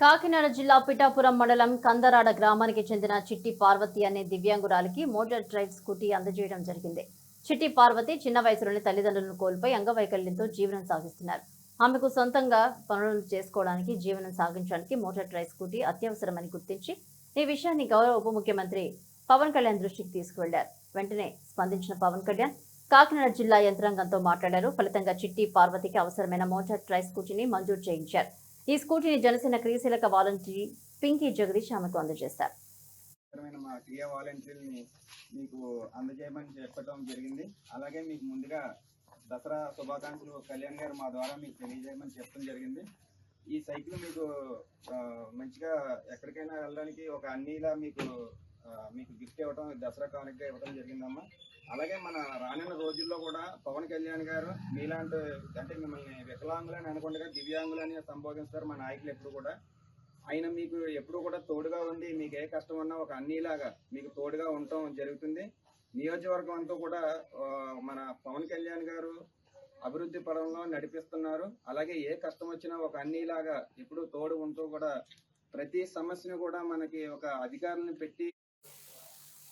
కాకినాడ జిల్లా పిఠాపురం మండలం కందరాడ గ్రామానికి చెందిన చిట్టి పార్వతి అనే దివ్యాంగురాలికి మోటార్ డ్రైవ్ స్కూటీ అందజేయడం జరిగింది. చిట్టి పార్వతి చిన్న వయసులోని తల్లిదండ్రులను కోల్పోయి అంగవైకల్యంతో జీవనం సాగిస్తున్నారు. ఆమెకు సొంతంగా పనులు చేసుకోవడానికి జీవనం సాగించడానికి మోటార్ డ్రైవ్ స్కూటీ అత్యవసరమని గుర్తించి ఈ విషయాన్ని గౌరవ ఉప ముఖ్యమంత్రి పవన్ కళ్యాణ్ దృష్టికి తీసుకువెళ్ళారు వెంటనే స్పందించిన పవన్ కళ్యాణ్ కాకినాడ జిల్లా యంత్రాంగంతో మాట్లాడారు. ఫలితంగా చిట్టి పార్వతికి అవసరమైన మోటార్ డ్రైవ్ స్కూటీని మంజూరు చేయించారు. ఈ స్కూటీని జనసేన క్రీశీలక వాలంటీర్ పింకీ జగదీష్ ఆమెకు అందజేశారు మా క్రియా వాలంటీర్ని మీకు అందజేయమని చెప్పడం జరిగింది. అలాగే మీకు ముందుగా దసరా శుభాకాంక్షలు కళ్యాణ్ గారు మా ద్వారా మీకు తెలియజేయమని చెప్పడం జరిగింది. ఈ సైకిల్ మీకు మంచిగా ఎక్కడికైనా వెళ్ళడానికి ఒక అన్నీలా మీకు మీకు గిఫ్ట్ ఇవ్వడం దసరా కానుక ఇవ్వడం జరిగిందమ్మా. అలాగే మన రానున్న రోజుల్లో కూడా పవన్ కళ్యాణ్ గారు మీలాంటి అంటే మిమ్మల్ని వికలాంగులని అనకుండా దివ్యాంగులని సంబోధిస్తారు మా నాయకులు ఎప్పుడు కూడా. ఆయన మీకు ఎప్పుడు కూడా తోడుగా ఉండి మీకు ఏ కష్టం ఉన్నా ఒక అన్నిలాగా మీకు తోడుగా ఉండటం జరుగుతుంది. నియోజకవర్గం అంతా కూడా మన పవన్ కళ్యాణ్ గారు అభివృద్ధి పరంలో నడిపిస్తున్నారు. అలాగే ఏ కష్టం వచ్చినా ఒక అన్నిలాగా ఎప్పుడు తోడు ఉంటూ కూడా ప్రతి సమస్యను కూడా మనకి ఒక అధికారులను పెట్టి